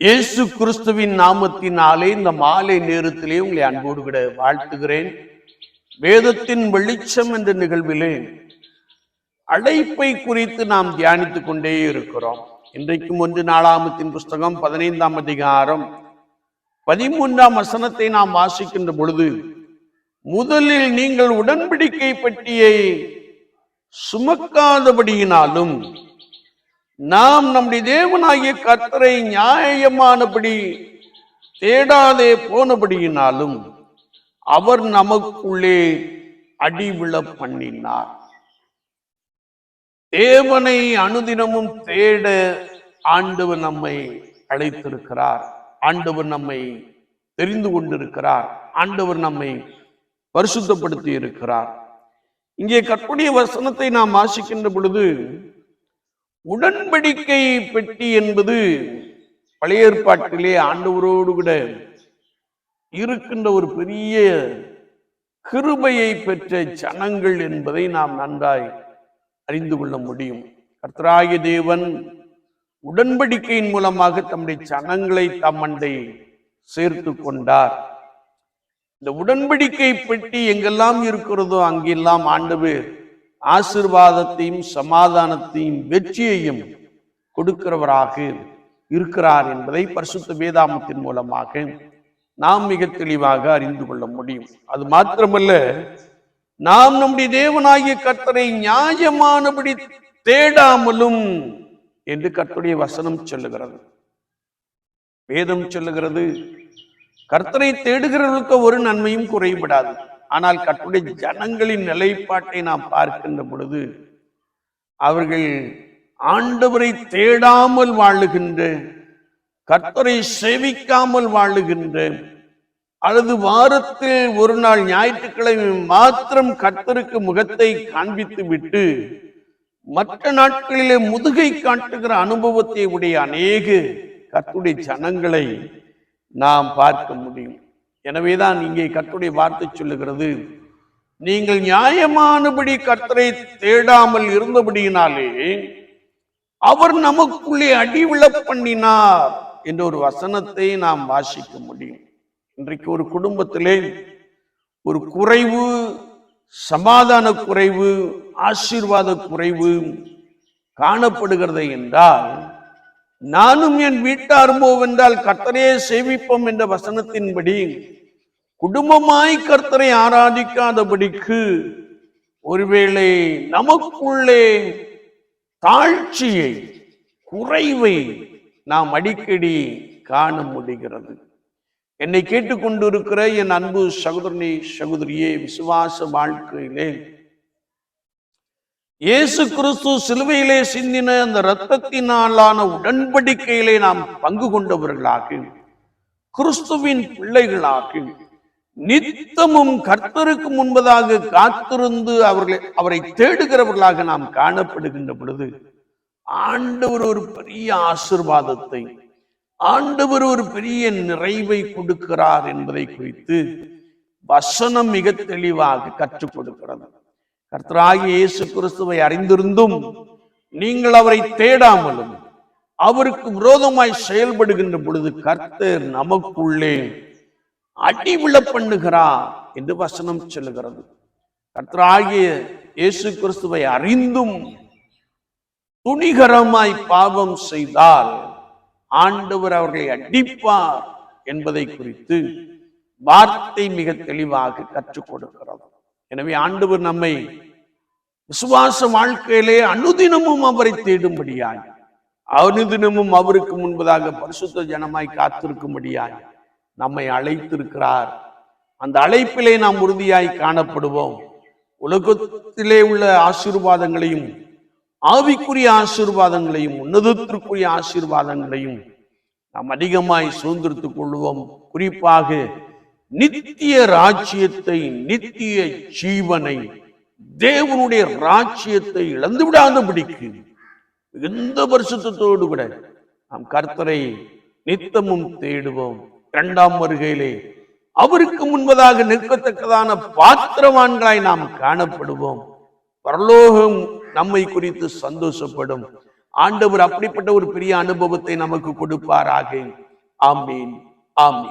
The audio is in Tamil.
இயேசு கிறிஸ்துவின் நாமத்தினாலே இந்த மாலை நேரத்திலே உங்களை அன்போடு விட வாழ்த்துகிறேன். வேதத்தின் வெளிச்சம் என்ற நிகழ்விலே அழைப்பை குறித்து நாம் தியானித்துக் கொண்டே இருக்கிறோம். இன்றைக்கும் ஒன்று நாலாமத்தின் புஸ்தகம் பதினைந்தாம் அதிகாரம் பதிமூன்றாம் வசனத்தை நாம் வாசிக்கின்ற பொழுது முதலில் நீங்கள் உடன்படிக்கை பெட்டியை சுமக்காதபடியினாலும் நாம் நம்முடைய தேவனாகிய கர்த்தரை நியாயமானபடி தேடாதே போனபடியினாலும் அவர் நமக்குள்ளே அடிவிழ பண்ணினார். தேவனை அனுதினமும் தேட ஆண்டவர் நம்மை அழைத்திருக்கிறார். ஆண்டவர் நம்மை தெரிந்து கொண்டிருக்கிறார். ஆண்டவர் நம்மை பரிசுத்தப்படுத்தி இருக்கிறார். இங்கே கற்புடைய வசனத்தை நாம் வாசிக்கின்ற பொழுது உடன்படிக்கை பெட்டி என்பது பழைய ஏற்பாட்டிலே ஆண்டவரோடு கூட இருக்கின்ற ஒரு பெரிய கிருபையை பெற்ற ஜனங்கள் என்பதை நாம் நன்றாய் அறிந்து கொள்ள முடியும். கர்த்தராகிய தேவன் உடன்படிக்கையின் மூலமாக தம்முடைய ஜனங்களை தம்மண்டை சேர்த்து கொண்டார். இந்த உடன்படிக்கை பெட்டி எங்கெல்லாம் இருக்கிறதோ அங்கெல்லாம் ஆண்டவர் ஆசிர்வாதத்தையும் சமாதானத்தையும் வெற்றியையும் கொடுக்கிறவராக இருக்கிறார் என்பதை பரிசுத்த வேதாமத்தின் மூலமாக நாம் மிக தெளிவாக அறிந்து கொள்ள முடியும். அது மாத்திரமல்ல நாம் நம்முடைய தேவனாகிய கர்த்தரை நியாயமானபடி தேடாமலும் என்று கர்த்தருடைய வசனம் சொல்லுகிறது. வேதம் சொல்லுகிறது கர்த்தரை தேடுகிறவர்களுக்கு ஒரு நன்மையும் குறைபடாது. ஆனால் கட்டுடைய ஜனங்களின் நிலைப்பாட்டை நாம் பார்க்கின்ற பொழுது அவர்கள் ஆண்டவரை தேடாமல் வாழுகின்ற கர்த்தரை சேவிக்காமல் வாழுகின்ற அல்லது வாரத்தில் ஒரு நாள் ஞாயிற்றுக்கிழமை மாத்திரம் கர்த்தருக்கு முகத்தை காண்பித்து விட்டு மற்ற நாட்களிலே முதுகை காட்டுகிற அனுபவத்தை உடைய அநேக கர்த்தருடைய ஜனங்களை நாம் பார்க்க முடியும். எனவே தான் இங்கே கர்த்தருடைய வார்த்தை சொல்லுகிறது. நீங்கள் நியாயமானபடி கர்த்தரை தேடாமல் இருந்தபடியினாலே அவர் நமக்குள்ளே அடிவிழ பண்ணினார் என்ற ஒரு வசனத்தை நாம் வாசிக்க முடியும். இன்றைக்கு ஒரு குடும்பத்திலே ஒரு குறைவு சமாதான குறைவு ஆசீர்வாத குறைவு காணப்படுகிறது என்றால் நானும் என் வீட்டார் போவென்றால் கர்த்தரையே சேவிப்போம் என்ற வசனத்தின்படி குடும்பமாய் கர்த்தரை ஆராதிக்காதபடிக்கு ஒருவேளை நமக்குள்ளே தாழ்ச்சியை குறைவை நாம் அடிக்கடி காண முடிகிறது. என்னை கேட்டுக்கொண்டிருக்கிற என் அன்பு சகோதரனே சகோதரியே விசுவாச வாழ்க்கையிலே இயேசு கிறிஸ்து சிலுவையிலே சிந்தின அந்த இரத்தத்தினாலான உடன்படிக்கையிலே நாம் பங்கு கொண்டவர்களாக கிறிஸ்துவின் பிள்ளைகளாக நித்தமும் கர்த்தருக்கு முன்பதாக காத்திருந்து அவர்களை அவரை தேடுகிறவர்களாக நாம் காணப்படுகின்ற பொழுது ஆண்டவர் ஒரு பெரிய ஆசிர்வாதத்தை ஆண்டவர் ஒரு பெரிய நிறைவை கொடுக்கிறார் என்பதை குறித்து வசனம் மிக தெளிவாக கற்றுக் கொடுக்கிறது. கர்த்தராகி இயேசு கிறிஸ்துவை அறிந்திருந்தும் நீங்கள் அவரை தேடாமலும் அவருக்கு விரோதமாய் செயல்படுகின்ற பொழுது கர்த்தர் நமக்குள்ளே அடிவிழ பண்ணுகிறார் என்று வசனம் சொல்லுகிறது. கர்த்தராகிய இயேசு கிறிஸ்துவை அறிந்தும் துணிகரமாய் பாவம் செய்தால் ஆண்டவர் அவர்களை அடிப்பார் என்பதை குறித்து வார்த்தை மிக தெளிவாக கற்றுக் கொடுக்கிறார். எனவே ஆண்டவர் நம்மை விசுவாச வாழ்க்கையிலே அனுதினமும் அவரை தேடும்படியாய் அனுதினமும் அவருக்கு முன்பதாக பரிசுத்த ஜனமாய் காத்திருக்கும்படியாய் நம்மை அழைத்திருக்கிறார். அந்த அழைப்பிலே நாம் உறுதியாய் காணப்படுவோம். உலகத்திலே உள்ள ஆசீர்வாதங்களையும் ஆவிக்குரிய ஆசீர்வாதங்களையும் உன்னதத்திற்குரிய ஆசீர்வாதங்களையும் நாம் அதிகமாய் சுதந்திரத்துக் கொள்வோம். குறிப்பாக நித்திய ராஜ்யத்தை நித்திய ஜீவனை தேவனுடைய ராஜ்யத்தை இழந்து விடாதபடிக்கு மிகுந்த பரிசுத்தத்தோடு கூட நாம் கர்த்தரை நித்தமும் தேடுவோம். இரண்டாம் வருகையிலே அவருக்கு முன்பதாக நிற்கத்தக்கதான பாத்திரவான்களாய் நாம் காணப்படுவோம். பரலோகம் நம்மை குறித்து சந்தோஷப்படும். ஆண்டவர் அப்படிப்பட்ட ஒரு பெரிய அனுபவத்தை நமக்கு கொடுப்பாராக. ஆமீன் ஆமீன்.